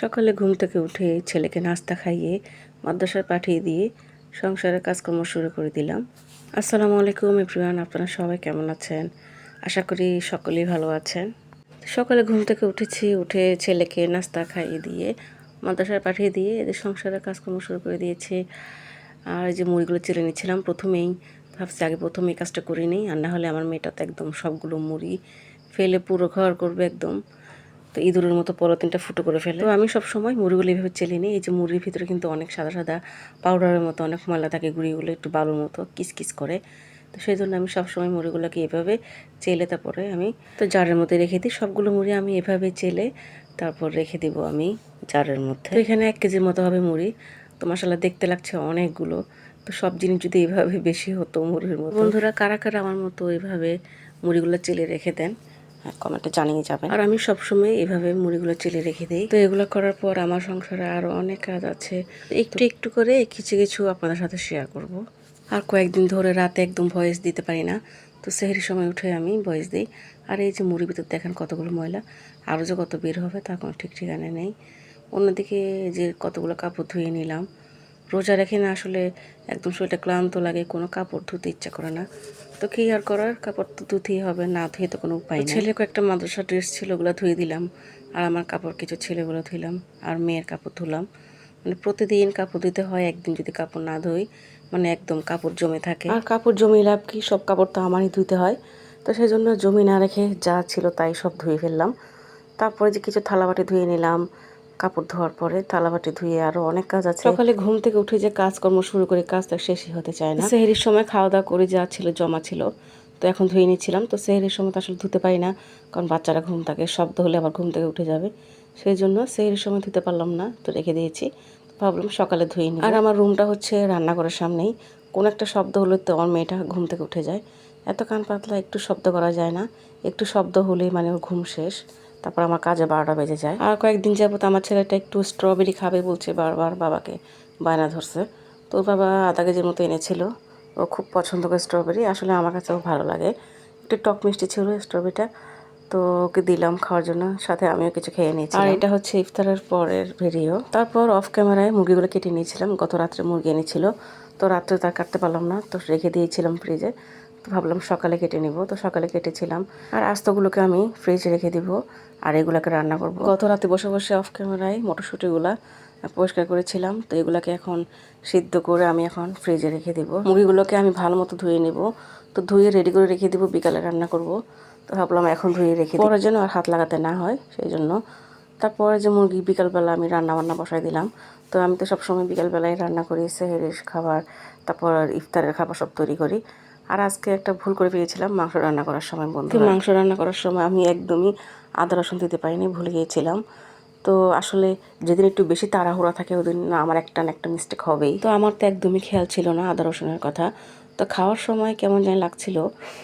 সকালে ঘুম থেকে উঠে ছেলেকে নাস্তা খাইয়ে মাদ্রাসায় পাঠিয়ে দিয়ে সংসারের কাজকর্ম শুরু করে দিলাম। আসসালামু আলাইকুম এভরিওয়ান, আপনারা সবাই কেমন আছেন? আশা করি সকলেই ভালো আছেন। সকালে ঘুম থেকে উঠেছি, উঠে ছেলেকে নাস্তা খাইয়ে দিয়ে মাদ্রাসায় পাঠিয়ে দিয়ে এদের সংসারের কাজকর্ম শুরু করে দিয়েছে। আর যে মুড়িগুলো চেলে নিচ্ছিলাম প্রথমেই, ভাবছি আগে প্রথমে এই কাজটা করে নিই, আর না হলে আমার মেয়েটা তো একদম সবগুলো মুড়ি ফেলে পুরো ঘর করবে একদম। তো ইঁদুরের মতো পলিথিনটা ফুটো করে ফেলে। তো আমি সব সময় মুড়িগুলো এভাবে চেলে নিই। এই যে মুড়ির ভিতরে কিন্তু অনেক সাদা সাদা পাউডারের মতো, অনেক ময়লা থাকে গুঁড়িগুলো, একটু বালুর মতো, কিসকিস করে। তো সেই জন্য আমি সবসময় মুড়িগুলোকে এভাবে চেলে তারপরে আমি তো জারের মধ্যে রেখে দিই। সবগুলো মুড়ি আমি এভাবে চেলে তারপর রেখে দিব আমি জারের মধ্যে। তো এখানে এক কেজির মতো হবে মুড়ি। তো মশলা দেখতে লাগছে অনেকগুলো। তো সব জিনিস যদি এভাবে বেশি হতো মুড়ির মতো। বন্ধুরা, কারা কারা আমার মতো এভাবে মুড়িগুলো চেলে রেখে দেন? কমেন্টে জানিয়ে যাবেন। আর আমি সবসময় এভাবে মুড়িগুলো চেলে রেখে দিই। তো এগুলো করার পর আমার সংসারে আরও অনেক কাজ আছে। একটু একটু করে কিছু কিছু আপনাদের সাথে শেয়ার করব। আর কয়েকদিন ধরে রাতে একদম ভয়েস দিতে পারি না। তো সেহের সময় উঠে আমি ভয়েস দিই। আর এই যে মুড়ির ভিতর দেখেন কতগুলো ময়লা। আরও যে কত বের হবে তার কোনো ঠিক ঠিকানা নেই। অন্যদিকে যে কতগুলো কাপড় ধুয়ে নিলাম। রোজা রেখে না আসলে একদম শরীরটা ক্লান্ত লাগে কোনো কাপড় ধুতে ইচ্ছা করে না। তো কি আর করার? কাপড় তো ধুতেই হবে না ধুয়ে তো কোনো উপায় নেই। ছেলে কয়েকটা মাদ্রাসা ড্রেস ছিল ওগুলো ধুয়ে দিলাম। আর আমার কাপড় কিছু ছেলেগুলো ধুইলাম আর মেয়ের কাপড় ধুলাম। মানে প্রতিদিন কাপড় ধুতে হয় একদিন যদি কাপড় না ধুই মানে একদম কাপড় জমে থাকে। আর কাপড় জমে লাভ কি? সব কাপড় তো আমারই ধুতে হয়। তো সেই জন্য জমি না রেখে যা ছিল তাই সব ধুয়ে ফেললাম। তারপরে যে কিছু থালাবাটি ধুয়ে নিলাম কাপড় ধোয়ার পরে থালাবাটি ধুয়ে আরও অনেক কাজ আছে। সকালে ঘুম থেকে উঠে যে কাজকর্ম শুরু করে কাজটা শেষই হতে চায় না। সেহেরির সময় খাওয়া দাওয়া করে যা ছিল জমা ছিল তো এখন ধুয়ে নিচ্ছিলাম। তো সেহেরির সময় তো আসলে ধুতে পারি না কারণ বাচ্চারা ঘুম থাকে শব্দ হলে আবার ঘুম থেকে উঠে যাবে। সেই জন্য সেহেরির সময় ধুতে পারলাম না তো রেখে দিয়েছি। ভাবলাম সকালে ধুয়ে নিই। আর আমার রুমটা হচ্ছে রান্নাঘরের সামনেই। কোনো একটা শব্দ হলে তো আমার মেয়েটা ঘুম থেকে উঠে যায়। এত কান পাতলা একটু শব্দ করা যায় না। একটু শব্দ হলেই মানে ওর ঘুম শেষ। তারপর আমার কাজে বারোটা বেজে যায়। আর কয়েকদিন যাবত আমার ছেলেটা একটু স্ট্রবেরি খাবে বলছে বারবার বাবাকে বায়না ধরছে। তো বাবা আধা কেজির মতো এনেছিল। ও খুব পছন্দ করে স্ট্রবেরি আসলে আমার কাছেও ভালো লাগে। একটু টক মিষ্টি ছিল স্ট্রবেরিটা তো ওকে দিলাম খাওয়ার জন্য। সাথে আমিও কিছু খেয়ে নিয়েছি আর এটা হচ্ছে ইফতারের পরের ভিডিও তারপর অফ ক্যামেরায় মুরগিগুলো কেটে নিয়েছিলাম। গত রাত্রে মুরগি এনেছিল। তো রাত্রে তার কাটতে পারলাম না। তো রেখে দিয়েছিলাম ফ্রিজে ভাবলাম সকালে কেটে নিব। তো সকালে কেটেছিলাম। আর আস্তগুলোকে আমি ফ্রিজে রেখে দিব আর এগুলোকে রান্না করব। গত রাতে বসে বসে অফ ক্যামেরায় মটরশুঁটিগুলা পরিষ্কার করেছিলাম। তো এগুলাকে এখন সিদ্ধ করে আমি এখন ফ্রিজে রেখে দিব। মুরগিগুলোকে আমি ভালো মতো ধুয়ে নেব। তো ধুয়ে রেডি করে রেখে দিব, বিকালে রান্না করব। তো ভাবলাম এখন ধুয়ে রেখে পরের জন্য আর হাত লাগাতে না হয় সেই জন্য তারপরে যে মুরগি বিকালবেলা আমি রান্না বান্না বসাই দিলাম। তো আমি তো সবসময় বিকালবেলায় রান্না করি, সেহেরের খাবার, তারপর ইফতারের খাবার সব তৈরি করি। আর আজকে একটা ভুল করে পেয়েছিলাম মাংস রান্না করার সময় বন্ধু মাংস রান্না করার সময় আমি একদমই আদা রসুন দিতে পারিনি ভুলে গিয়েছিলাম। তো আসলে যেদিন একটু বেশি তাড়াহুড়া থাকে ওদিন না আমার একটা না একটা মিস্টেক হবেই। তো আমার তো একদমই খেয়াল ছিল না আদা রসুনের কথা। তো খাওয়ার সময় কেমন যেন লাগছিল।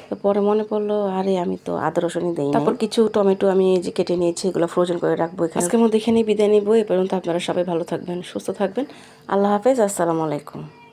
তো পরে মনে পড়ল আরে আমি তো আদা রসুনই দিই তারপর কিছু টমেটো আমি এই যে কেটে নিয়েছি এগুলো ফ্রোজেন করে রাখব আজকের মধ্যে এখানেই বিদায় নিবো এ পর্যন্ত আপনারা সবাই ভালো থাকবেন সুস্থ থাকবেন। আল্লাহ হাফেজ আসসালামু আলাইকুম।